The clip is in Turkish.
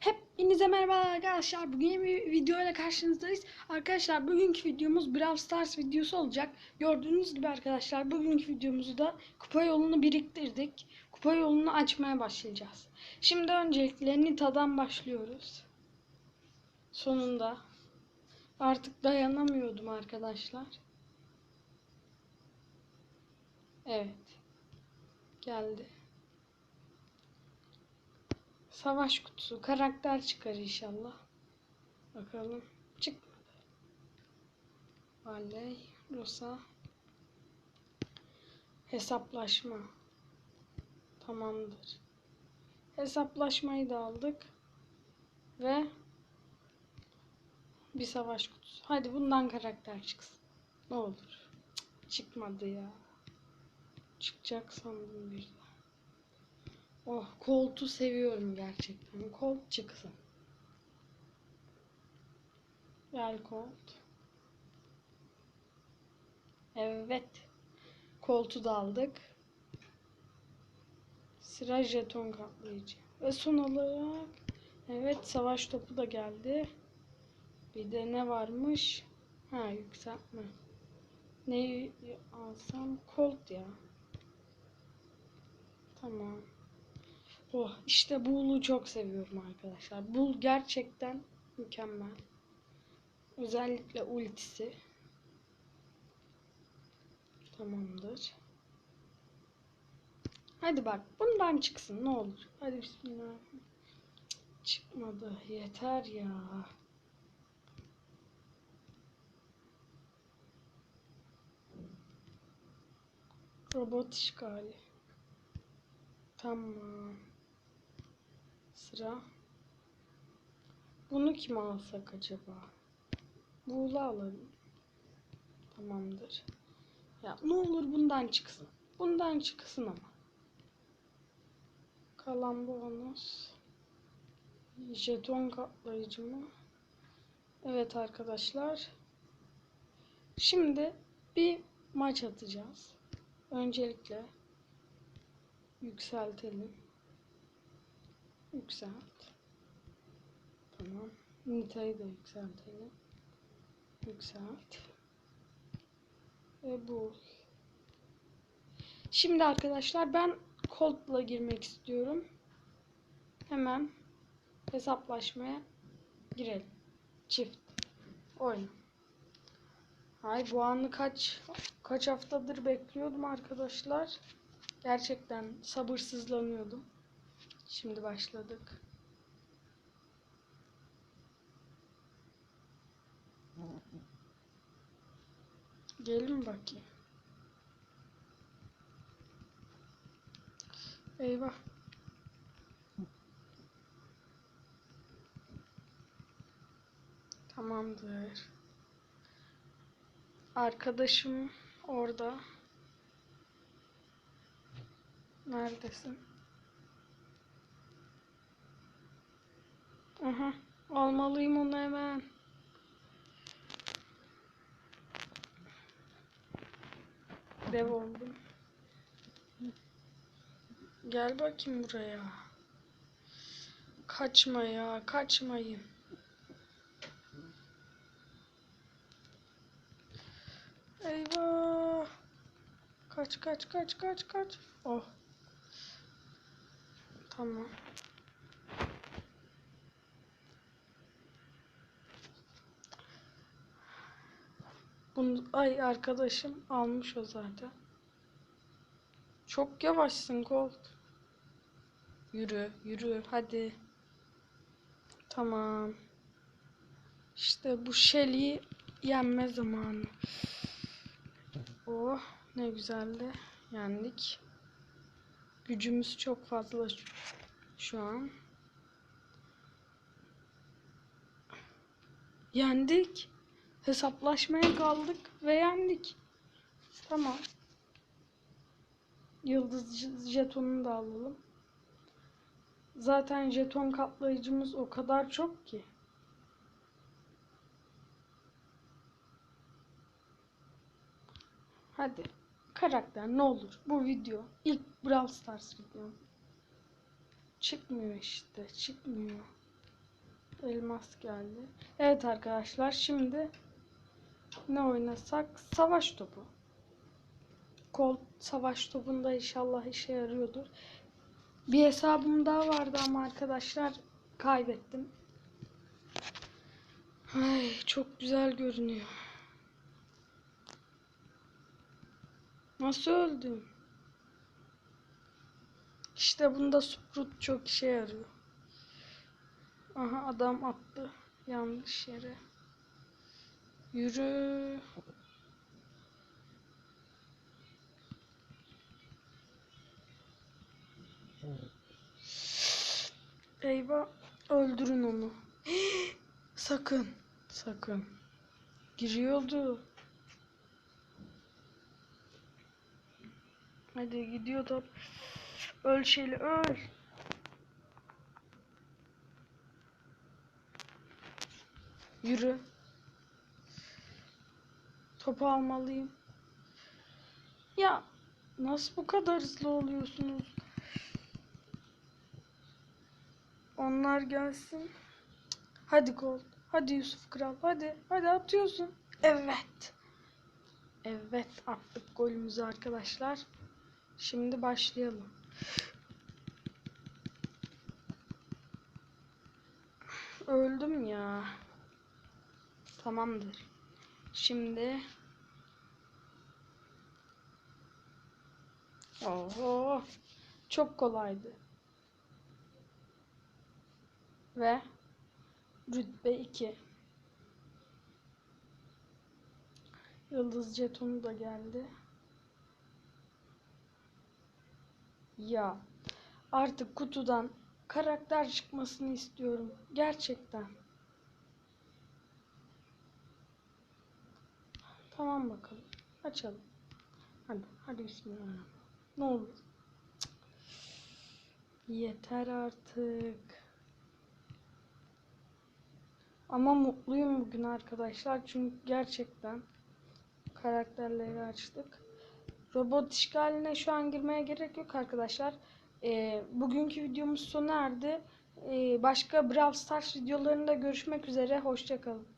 Hepinize merhaba arkadaşlar. Bugün yeni bir video ile karşınızdayız. Arkadaşlar bugünkü videomuz Brawl Stars videosu olacak. Gördüğünüz gibi arkadaşlar bugünkü videomuzu da kupa yolunu biriktirdik. Kupa yolunu açmaya başlayacağız. Şimdi öncelikle Nita'dan başlıyoruz. Sonunda. Artık dayanamıyordum arkadaşlar. Evet. Geldi. Savaş kutusu. Karakter çıkar inşallah. Bakalım. Çıkmadı. Valey. Rosa. Hesaplaşma. Tamamdır. Hesaplaşmayı da aldık. Ve bir savaş kutusu. Hadi bundan karakter çıksın. Ne olur. Cık, çıkmadı ya. Çıkacak sandım bir de. Oh koltu seviyorum gerçekten. Colt çıksın. Gel Colt. Evet. Koltu da aldık. Sıra jeton katlayıcı. Ve son olarak evet savaş topu da geldi. Bir de ne varmış? Ha yükseltme. Neyi alsam? Colt ya. Tamam. Oh işte Bull'u çok seviyorum arkadaşlar. Bull gerçekten mükemmel. Özellikle ultisi. Tamamdır. Hadi bak bundan çıksın ne olur. Hadi bismillah. Çıkmadı. Yeter ya. Robot işgali. Tamam. Sıra. Bunu kime alsak acaba? Buğla alalım. Tamamdır. Ya ne olur bundan çıksın. Bundan çıksın ama. Kalan bonus. Jeton katlayıcı mı? Evet arkadaşlar. Şimdi bir maç atacağız. Öncelikle yükseltelim. Yükselt. Tamam. Nita'yı da yükseltelim. Yükselt. Ve bu. Şimdi arkadaşlar ben Colt'la girmek istiyorum. Hemen hesaplaşmaya girelim. Çift. Oyun. Ay bu anı kaç kaç haftadır bekliyordum arkadaşlar. Gerçekten sabırsızlanıyordum. Şimdi başladık. Gelin bakayım. Eyvah. Tamamdır. Arkadaşım orada. Neredesin? Aha, almalıyım onu hemen. Dev oldum. Gel bakayım buraya. Kaçma ya, kaçmayın. Eyvah. Kaç kaç kaç kaç kaç. Oh. Tamam. Bunu ay arkadaşım almış o zaten. Çok yavaşsın Colt. Yürü, yürü hadi. Tamam. İşte bu Shelly'i yenme zamanı. Oh ne güzeldi. Yendik. Gücümüz çok fazla şu an. Yendik. Hesaplaşmaya kaldık ve yendik. Tamam. Yıldız jetonunu da alalım. Zaten jeton katlayıcımız o kadar çok ki. Hadi. Karakter ne olur. Bu video ilk Brawl Stars videom. Çıkmıyor işte. Çıkmıyor. Elmas geldi. Evet arkadaşlar şimdi ne oynasak? Savaş topu. Kol savaş topunda inşallah işe yarıyordur. Bir hesabım daha vardı ama arkadaşlar kaybettim. Ay çok güzel görünüyor. Nasıl öldüm? İşte bunda Sprut çok işe yarıyor. Aha adam attı yanlış yere. Yürü. Eyvah öldürün onu. sakın sakın. Giriyordu. Hadi gidiyor top. Öl şeyli öl. Yürü. Topu almalıyım. Ya nasıl bu kadar hızlı oluyorsunuz? Onlar gelsin. Hadi Colt. Hadi Yusuf Kral. Hadi. Hadi atıyorsun. Evet. Evet attık golümüzü arkadaşlar. Şimdi başlayalım. Öldüm ya. Tamamdır. Şimdi Oho. Çok kolaydı. Ve rütbe 2. Yıldız jetonu da geldi. Ya artık kutudan karakter çıkmasını istiyorum. Gerçekten. Tamam bakalım. Açalım. Hadi, hadi bismillah. Ne olur. Yeter artık. Ama mutluyum bugün arkadaşlar. Çünkü gerçekten karakterleri açtık. Robot işgaline şu an girmeye gerek yok arkadaşlar. Ee, bugünkü videomuz sona erdi. Ee, başka Brawl Stars videolarında görüşmek üzere. Hoşçakalın.